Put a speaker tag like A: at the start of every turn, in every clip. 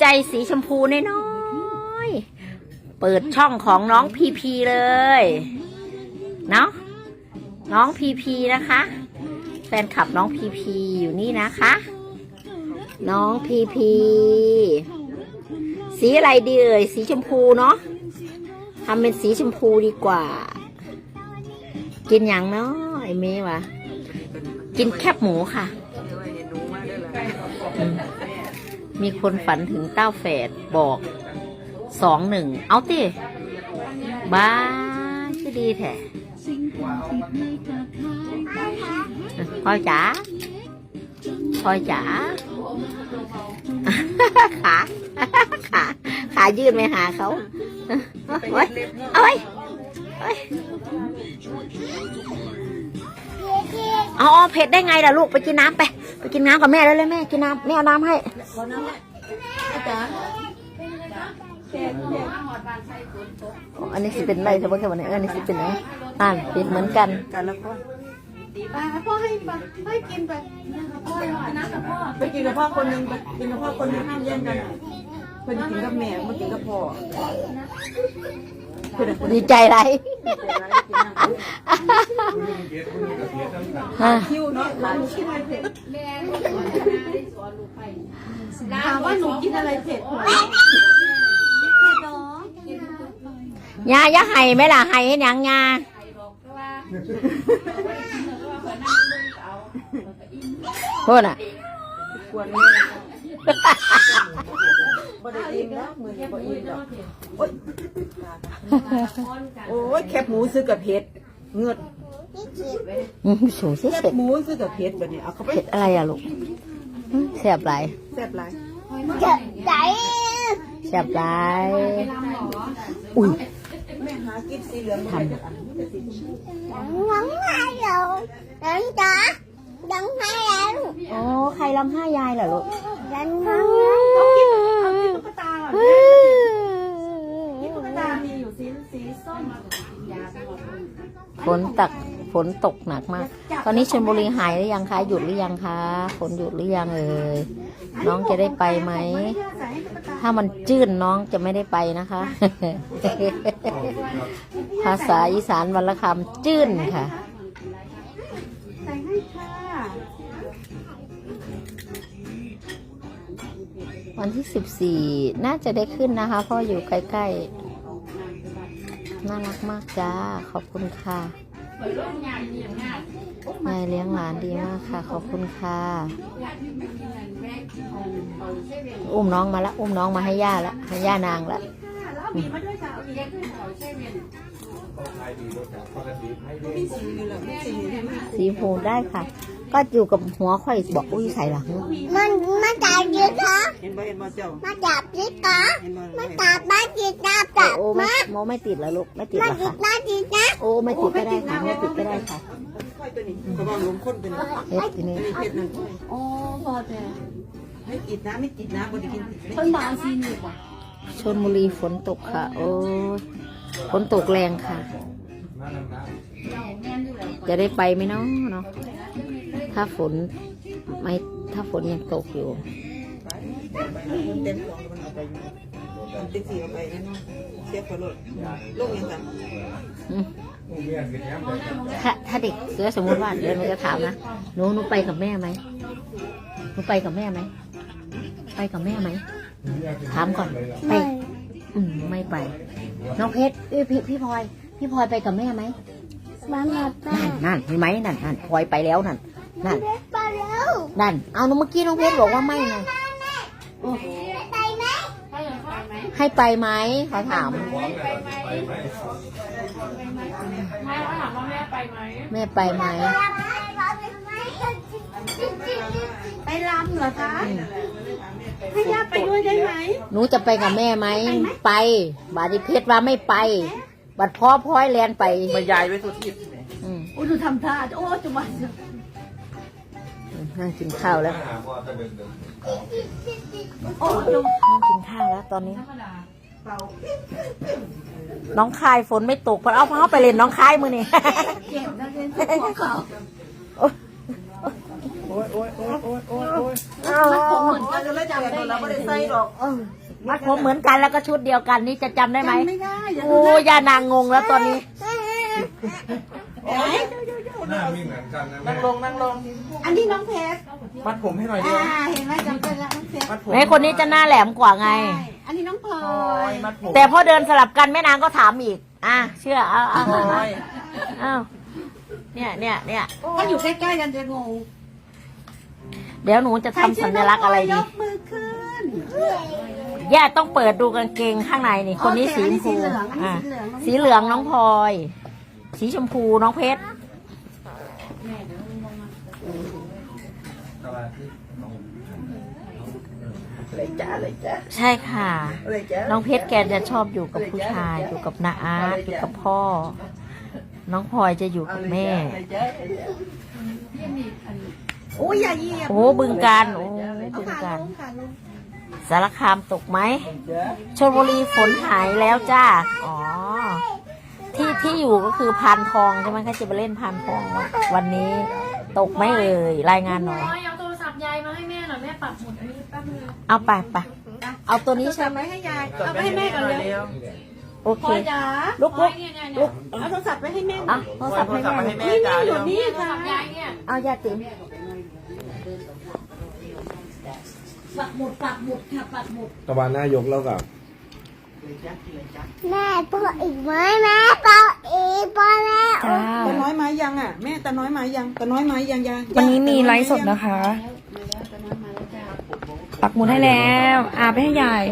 A: ใจสีชมพูน้อยๆเปิดช่องของน้องพีพีเลยเนาะน้องพีพีนะคะ แฟนคลับน้องพีพีอยู่นี่นะคะ น้องพีพีสีอะไรดีเอ่ยสีชมพูเนาะทำเป็นสีชมพูดีกว่า กินอย่างเนาะไอเมย์วะกินแคบหมูค่ะ มีคนฝันถึงเต้าแฝดบอกสองหนึ่งเอาติบ้าก็ดีแท้พลอยจ๋าพลอยจ๋าขาขาขายืดไปหาเขาเอาไว้เอาไว้เอาไว้เอาเอาเผ็ดได้ไงล่ะลูกไปกินน้ำไป ไปกินน้ำกับแม่แล้วเลยแม่กินน้ำแม่เอาน้ำให้อ๋ออันนี้สิเป็นไรใช่ไหมครับวันนี้เอออันนี้สิเป็นไรอ่านเป็นเหมือนกัน
B: กันแล้วก็
C: ไปพ่อให้ไปให้กินไปพ่อไปนะกับพ่อ
B: ไปกินกับพ่อคนหนึงไปกินกับพ่อคนหนึงห้ามแย่งกันเพื่อนกินกับแม่มากินกับพ่อเพื่อนคน
A: ดีใจไร อะ
B: คิวเนาะร้านคิ้วอะไรเผ็ด
C: ถามว่าหนูกินอะไรเผ็ดไหม
A: ยาย่าให้ไหมล่ะให้ให้หยังยาโทษอะ
B: กวนแม่บ่ได้อิ่มแล้วมือนี้บ่อิ่มแล้วโอ๊ย โอ้ยแคบหมูซื้อกับเผ็ดเงือด
A: อืมสูสิ
B: แคบ
A: เสร็จ
B: หมูซื้อกับเผ็ดแบบนี้เอาเข้าไป
A: เผ็ดอะไรอะลูกอืมแสบไร
B: แซ่บหลาย
A: แสบไรอุ้ย
B: แม่หากินสีเหลืองบ่ได้จักอันมีแต่สีชมพู
A: โอ้ใครร้องไห้ยายเหรอลูก
C: ตุ๊กตาก่อนตุ๊กตามี อยู่สีสีส้ม
A: ฝนตักฝนตกหนักมาก ตอนนี้ชลบุรีหายหรือยังคะหยุดหรือยังคะฝนหยุดหรือยังเอ่ยน้องจะได้ไปไหม
C: ใส่ให้ตุ๊กตา
A: ถ้ามันจื้นน้องจะไม่ได้ไปนะคะ ภาษาอีสานวันละคำจื้นค่ะ
C: ใส่ให้ค่ะ
A: วันที่สิบสี่น่าจะได้ขึ้นนะคะ เพราะอยู่ใกล้ ๆ น่ารักมากจ้า ขอบคุณค่ะยายเลี้ยงหลานดีมากค่ะ ขอบคุณค่ะ อุ้มน้องมาละ อุ้มน้องมาให้ย่าละ ให้ย่านางละ
B: สีเหลืองมีสีเหลืองมี
A: สีชมพูได้ค่ะ ก็อยู่กับหัวค่อยบอกอุ้ยใส่หลัง
D: มันมาจากยึดเหรอ
B: เห็นบ่เห็นบ่เจ้า
D: มาจากยึดเหรอ
B: เห็นบ่
D: มา
B: เห็นบ่
D: จากบ้านยึดนะจับ
A: โอ้ไม่
D: มา
A: โมไม่ติดแล้วลูกไม่ติด
D: มา
A: แล้ว
D: ยึ
A: ค่ะ
D: ดบ้านยึดนะ
A: โอ้ไม่ติดก็ได้ค่ะไม่ติดก็ได้ค่ะ
B: ค่อยตัวนี้กระบอกลมข้นตัวนี้
A: เฮ็ดทีนี้
B: ตัวนี้เผ็ดนั่น
C: โอ้พอแต่
B: ไม่ติดนะไม่ติดนะบ่ได้กินติด
C: ต้นบางซีนี่ว่ะ
A: ชนบุรีฝนตกค่ะ โอ้ยฝนตกแรงค่ะ จะได้ไปไหมเนาะเนาะ ถ้าฝนไม่ถ้าฝนยังตกอยู่
B: เต็มของมันเอาไปมันติ๊กสีเอาไปนั่นเนาะเสียบกระโดดลงยังกัน
A: อืมถ้าถ้าเด็กเสือสมมติว่าเดี๋ยวหนูจะถามนะหนูหนูไปกับแม่ไหมหนูไปกับแม่ไหมไปกับแม่ไหมถามก่อนไปอืมไม่ไปน้องเพชรเอ้ยพี่พี่พลอย พี่พลอยไปกับแม่ไหม
D: บ้านมาป้า
A: นั่นนั่นเห็นไหมนั่นนั่นพลอยไปแล้วนั่น นั่น
D: ไปแล้ว
A: นั่นเอาน้องเมื่อกี้น้องเพชรบอกว่าไม่ไง
D: ไปไหม
A: ให้ไปไหมเขาถามแม่ไปไหม
C: ไปรำเหรอคะให้ย่าไปด้วยได้ไหม
A: หนูจะไปกับแม่ไหมไป บาดิเพชรว่าไม่ไป บัดพ่อพลอยแลนไป
B: มายายไว้สุดที่
A: อืม
C: โอ้ดูทำท่าโอ้จุบั น
A: นั่งกินข้าวแล้ว
C: โอ้ดู
A: นั่งกินข้าวแล้วตอนนี้ น้องคายฝนไม่ตกเพราะเอาเพราะไปเล่นน้องคายมือนี่
C: เก็บนักเรียนทุกหัวเขา
A: โอ๊ย
E: โอ้ยโอ้ยโอ้ยโอ้ยโอ้ยโอ้ย
A: มัดผมเหมือน
B: เราจะไม่จำได้เราไม่ได้ใส่หรอก
A: มัดผมเหมือนกันแล้วก็ชุดเดียวกันนี่จะจำได้ไหม
B: ไม่ได้อย่า
A: โอ้ยานางงงแล้วตอนนี้
E: หน้ามีเหมือนกันนะ
B: นั่
E: แม่
B: งลงนั่งลง
C: อันนี้น้องเพชร
E: มัดผมให้หน่อยเดิ
C: อ่าเห็นไหมจำได้แล้วน้องเพชร
E: มัดผม
A: แม่คนนี้จะหน้าแหลมกว่าไง
C: ใช่อันนี้น้องพลอ
E: โอ้ย
C: ย
E: มัดผม
A: แต่พอเดินสลับกันแม่นางก็ถามอีก อะเชื่อเอาเอา
E: โอ้
A: เอา
E: ย
A: เอาเนี่ยเนี่ยเนี่ย
C: ถ้าอยู่ใกล้ๆกันจะงง
A: เดี๋ยวหนูจะทำสัญลักษณ์อะไรดี
C: กมือขึ้น
A: ย่าต้องเปิดดูกางเกงข้างในนี่ คนนี้
C: โอเสี
A: ชมพู
C: อันนี้สีเหลืองอันนี้
A: อะ
C: สี
A: สี
C: เห
A: เห
C: ลือ
A: งน้องพลอย สีชมพูน้องเพชร
E: อะไรที่น้อง
B: อะไรจ้าอะไรจ้า
A: ใช่ค่ะ
B: อะไรจ้า
A: น้องเพชรแกจะชอบอยู่กับผู้ชาย อยู่กับนาอาร์ตอยู่กับพ่อ น้องพลอยจะอยู่กับแม่
B: อะไรจ้าโอ้ยอย่าเหยียบ
A: โอ้บึงการโอ้บึง
C: ขา
A: การ
C: ลงขาลง
A: สารคามตกไหม
B: จ้า
A: ชลบุรีฝนหายแล้วจ้า อ๋อ ที่ที่อยู่ก็คือพานทองใช่ไหมคะจะไปเล่นพานทองวันวันนี้ตกไหมเอ่ยรายงานหน่อย
F: เอาโทรศัพท์ยายมาให้แม่หน่อยแม่ปักหมุดอันนี้แป๊บนึง
A: เอาไปไปเอาตัวนี้
C: เอา
A: ใช่
C: จับ
A: ไหม
C: ไว้ให้ยายเอาไปให้แม่ก่อนเร็ว
A: โอ
C: พ
A: เค
C: ลอยจ๋า
A: ลุกลุก
F: เนี่ยเนี่ย
A: ลุ
F: เนี่ย
A: ก
C: เอาโทรศัพท์ไปให้แม่
A: เอาโทรศัพท์ให้
E: โทรศัพท์
A: แม่
E: ให้แม่
C: นี่
E: จ้า
C: นี่อ
E: เดี๋
C: ยู่
E: ยว
C: นี่
F: โทร
C: ค่ะ
F: ศัพท์ยายเนี่ย
A: เอายาติ๋ม
C: ปักหมุดปักหมุดค่ะปักหมุด
E: ตะวันหน้ายกแล้วกับ
D: แม่ปออีกไหมแม่ปออีกปอแล้ว
A: จ้า
B: ตาน้อยไม้ยังอะแม่ตาน้อยไม้ยังตาน้อยไม้ยังยัง
G: วันนี้มีไลฟ์สดนะคะ ปักหมุดให้แล้วอาไปให้ยาย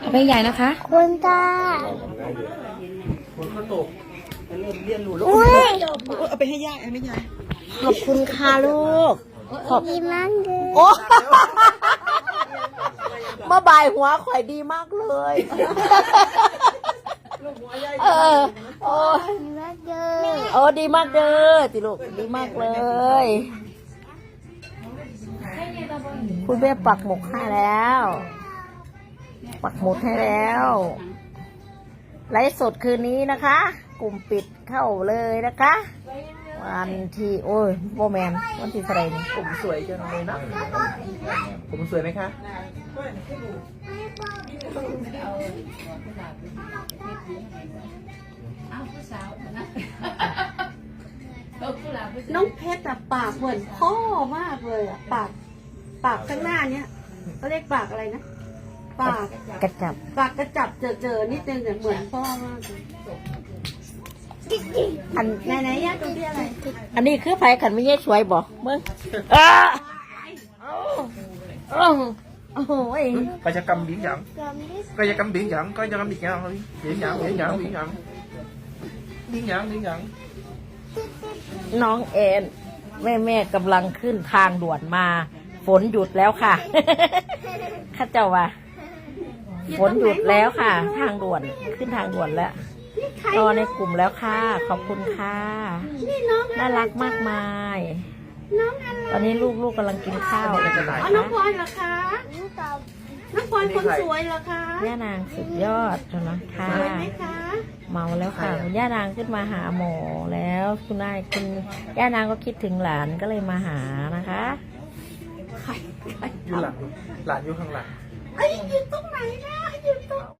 G: เอาไปให้ยายนะคะ
D: คุณตา
E: คนก็ตก
B: เรียนรู้ลูก
D: อุ้ย
B: เอาไปให้ย่าเอาไม่ยาย
A: ขอบคุณค่ะลูกขอบ
D: ดีมากเลย
A: โอ้มาบ่ายหัวข่อยดีมากเลยเออ โอ้
D: ดีมากเลย
A: โอ้ดีมากเด้อติลูกดีมากเลย คุณแม่ปักหมุกให้แล้ว ปักหมุดให้แล้ว ไลฟ์สดคืนนี้นะคะ กลุ่มปิดเข้าเลยนะคะ วันที่โอ้ยโบแมนวันที่เท่าไหรนี่
B: ผมสวยจังเลยนะผมสวยไหมคะ
C: น้องเพชรอะปากเหมือนพ่อมากเลยอะปากปากข้างหน้าเนี้ยเขาเรียกปากอะไรนะปาก
A: กระจับ
C: ปากกระจับเจอเจอๆนิดนึงเนี่ยเหมือนพ่อมากเลย
A: อัน
C: ไหนไหนๆย่าดูที่อะไร
A: อันนี้คือไผ่ขันไม่เงี้ยช่วยบอกมึงเออโอ้โหโอ้โหย
E: กา ยกรรม biển dẫn กายกรรม biển dẫn กายกรรม biển dẫn thôi biển dẫn biển dẫn biển dẫn biển dẫn biển dẫn
A: น้องเอ็นแม่แม่กำลังขึ้นทางด่วนมา ฝนหยุดแล้วค่ะ ข้าเจ้าว่าฝนหยุดแล้วค่ะ ทางด่วนขึ้นทางด่วนแล้วรอในกลุ่มแล้วค่ะ ขอบคุณค่ะน่ารักมากมาย
C: น้องอะไร
A: ตอนนี้ลูกๆกำลังกินข้าวอยู่นะ
C: อ๋อน้องพลอยเหรอคะ น้องพลอยคนสวยเหรอคะ
A: ย่านางสุดยอดนะค่ะ
C: สวยไหมคะ
A: เมาแล้วค่ะคุณย่านางขึ้นมาหาหมอแล้วคุณนายคุณย่านางก็คิดถึงหลานก็เลยมาหานะคะ
E: อยู่หลัง หลานอยู่ข้างหลัง
C: เอ้ยอยู่ตรงไหนนะ